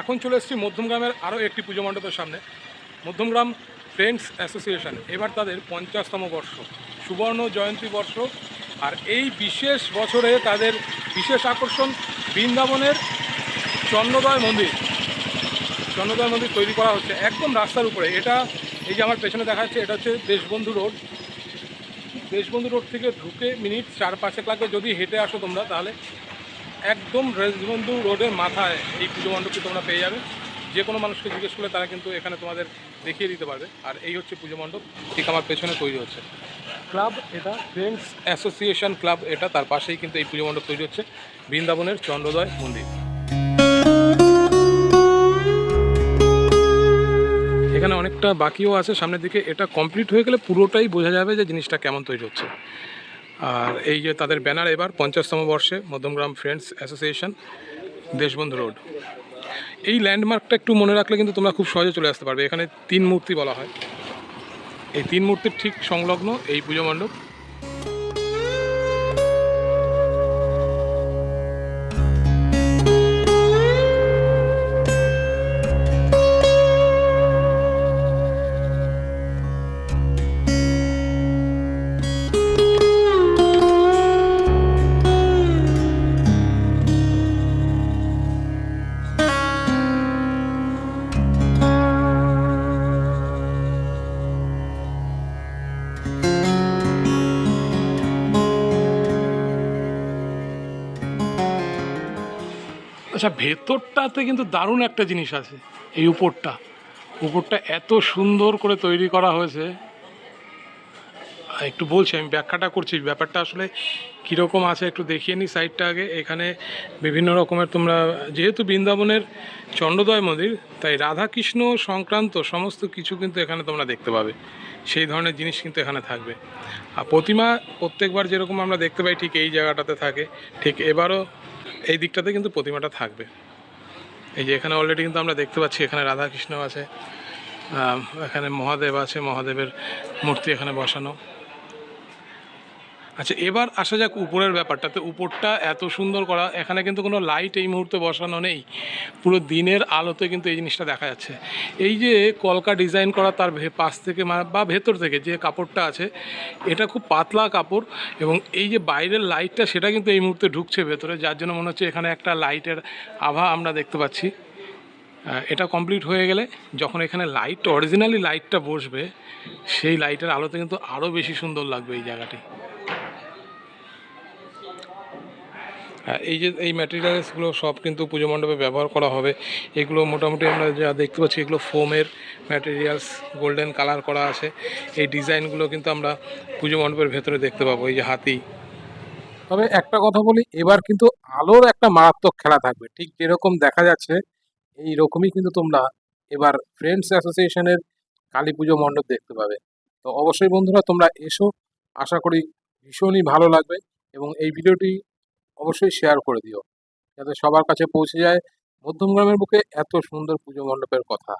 এখন চলে এসেছি মধ্যমগ্রামের আরও একটি পুজো মণ্ডপের সামনে। মধ্যমগ্রাম ফ্রেন্ডস অ্যাসোসিয়েশন এবার তাদের পঞ্চাশতম বর্ষ, সুবর্ণ জয়ন্তী বর্ষ। আর এই বিশেষ বছরে তাদের বিশেষ আকর্ষণ বৃন্দাবনের চন্দ্রদয় মন্দির। চন্দ্রদয় মন্দির তৈরি করা হচ্ছে একদম রাস্তার উপরে। এটা এই যে আমার পেছনে দেখা যাচ্ছে, এটা হচ্ছে দেশবন্ধু রোড। দেশবন্ধু রোড থেকে ঢুকে মিনিট চার পাঁচেক লাগবে। যদি হেঁটে আসো তোমরা, তাহলে একদম রেজবন্ধু রোডের মাথায় এই পুজো মণ্ডপটি তোমরা পেয়ে যাবে। যে কোনো মানুষকে জিজ্ঞেস করলে তারা কিন্তু এখানে তোমাদের দেখিয়ে দিতে পারবে। আর এই হচ্ছে পুজো মণ্ডপ, ঠিক আমার পেছনে তৈরি হচ্ছে। ক্লাব এটা, ফ্রেন্ডস অ্যাসোসিয়েশন ক্লাব এটা, তার পাশেই কিন্তু এই পুজো মণ্ডপ তৈরি হচ্ছে। বৃন্দাবনের চন্দ্রোদয় মন্দির। এখানে অনেকটা বাকিও আছে, সামনের দিকে এটা কমপ্লিট হয়ে গেলে পুরোটাই বোঝা যাবে যে জিনিসটা কেমন তৈরি হচ্ছে। আর এই যে তাদের ব্যানার এবার পঞ্চাশতম বর্ষে Madhyamgram friends association, Deshbandhu road. এই ল্যান্ডমার্কটা একটু মনে রাখলে কিন্তু তোমরা খুব সহজে চলে আসতে পারবে। এখানে তিন মূর্তি বলা হয়। এই তিন মূর্তির ঠিক সংলগ্ন এই পুজো মণ্ডপ আচ্ছা ভেতরটাতে কিন্তু দারুণ একটা জিনিস আছে, এই উপরটা। উপরটা এত সুন্দর করে তৈরি করা হয়েছে। একটু বলছি, আমি ব্যাখ্যাটা করছি, ব্যাপারটা আসলে কীরকম আছে একটু দেখিয়ে নিই সাইডটা আগে। এখানে বিভিন্ন রকমের তোমরা, যেহেতু বৃন্দাবনের চন্দ্রদয় মন্দির, তাই রাধাকৃষ্ণ সংক্রান্ত সমস্ত কিছু কিন্তু এখানে তোমরা দেখতে পাবে। সেই ধরনের জিনিস কিন্তু এখানে থাকবে। আর প্রতিমা প্রত্যেকবার যেরকম আমরা দেখতে পাই, ঠিক এই জায়গাটাতে থাকে। ঠিক এবারও এই দিকটাতে কিন্তু প্রতিমাটা থাকবে। এই যে এখানে অলরেডি কিন্তু আমরা দেখতে পাচ্ছি এখানে রাধাকৃষ্ণ আছে এখানে মহাদেব আছে, মহাদেবের মূর্তি এখানে বসানো। আচ্ছা এবার আসা যাক উপরের ব্যাপারটাতে। উপরটা এত সুন্দর করা, এখানে কিন্তু কোনো লাইট এই মুহূর্তে বসানো নেই। পুরো দিনের আলোতে কিন্তু এই জিনিসটা দেখা যাচ্ছে। এই যে কলকা ডিজাইন করা তার পাশ থেকে বা ভেতর থেকে যে কাপড়টা আছে, এটা খুব পাতলা কাপড় এবং এই যে বাইরের লাইটটা সেটা কিন্তু এই মুহূর্তে ঢুকছে ভেতরে। যার জন্য মনে হচ্ছে এখানে একটা লাইটের আভা আমরা দেখতে পাচ্ছি। এটা কমপ্লিট হয়ে গেলে যখন এখানে লাইট অরিজিনালি লাইটটা বসবে, সেই লাইটের আলোতে কিন্তু আরও বেশি সুন্দর লাগবে এই জায়গাটি। এই যে এই ম্যাটেরিয়ালসগুলো সব কিন্তু পুজো মণ্ডপে ব্যবহার করা হবে। এগুলো মোটামুটি আমরা যা দেখতে পাচ্ছি, এগুলো ফোমের ম্যাটেরিয়ালস গোল্ডেন কালার করা আছে। এই ডিজাইনগুলো কিন্তু আমরা পুজো মণ্ডপের ভেতরে দেখতে পাবো, এই যে হাতি। তবে একটা কথা বলি, এবার কিন্তু আলোর একটা মারাত্মক খেলা থাকবে। ঠিক যেরকম দেখা যাচ্ছে এই রকমই কিন্তু তোমরা এবার ফ্রেন্ডস অ্যাসোসিয়েশনের কালী পুজো মণ্ডপ দেখতে পাবে। তো অবশ্যই বন্ধুরা, তোমরা এসো। আশা করি ভীষণই ভালো লাগবে এবং এই ভিডিওটি অবশ্যই শেয়ার করে দিও। যাতে সবার কাছে পৌঁছে যায়। মধ্যমগ্রামের বুকে এত সুন্দর পুজো মণ্ডপের কথা।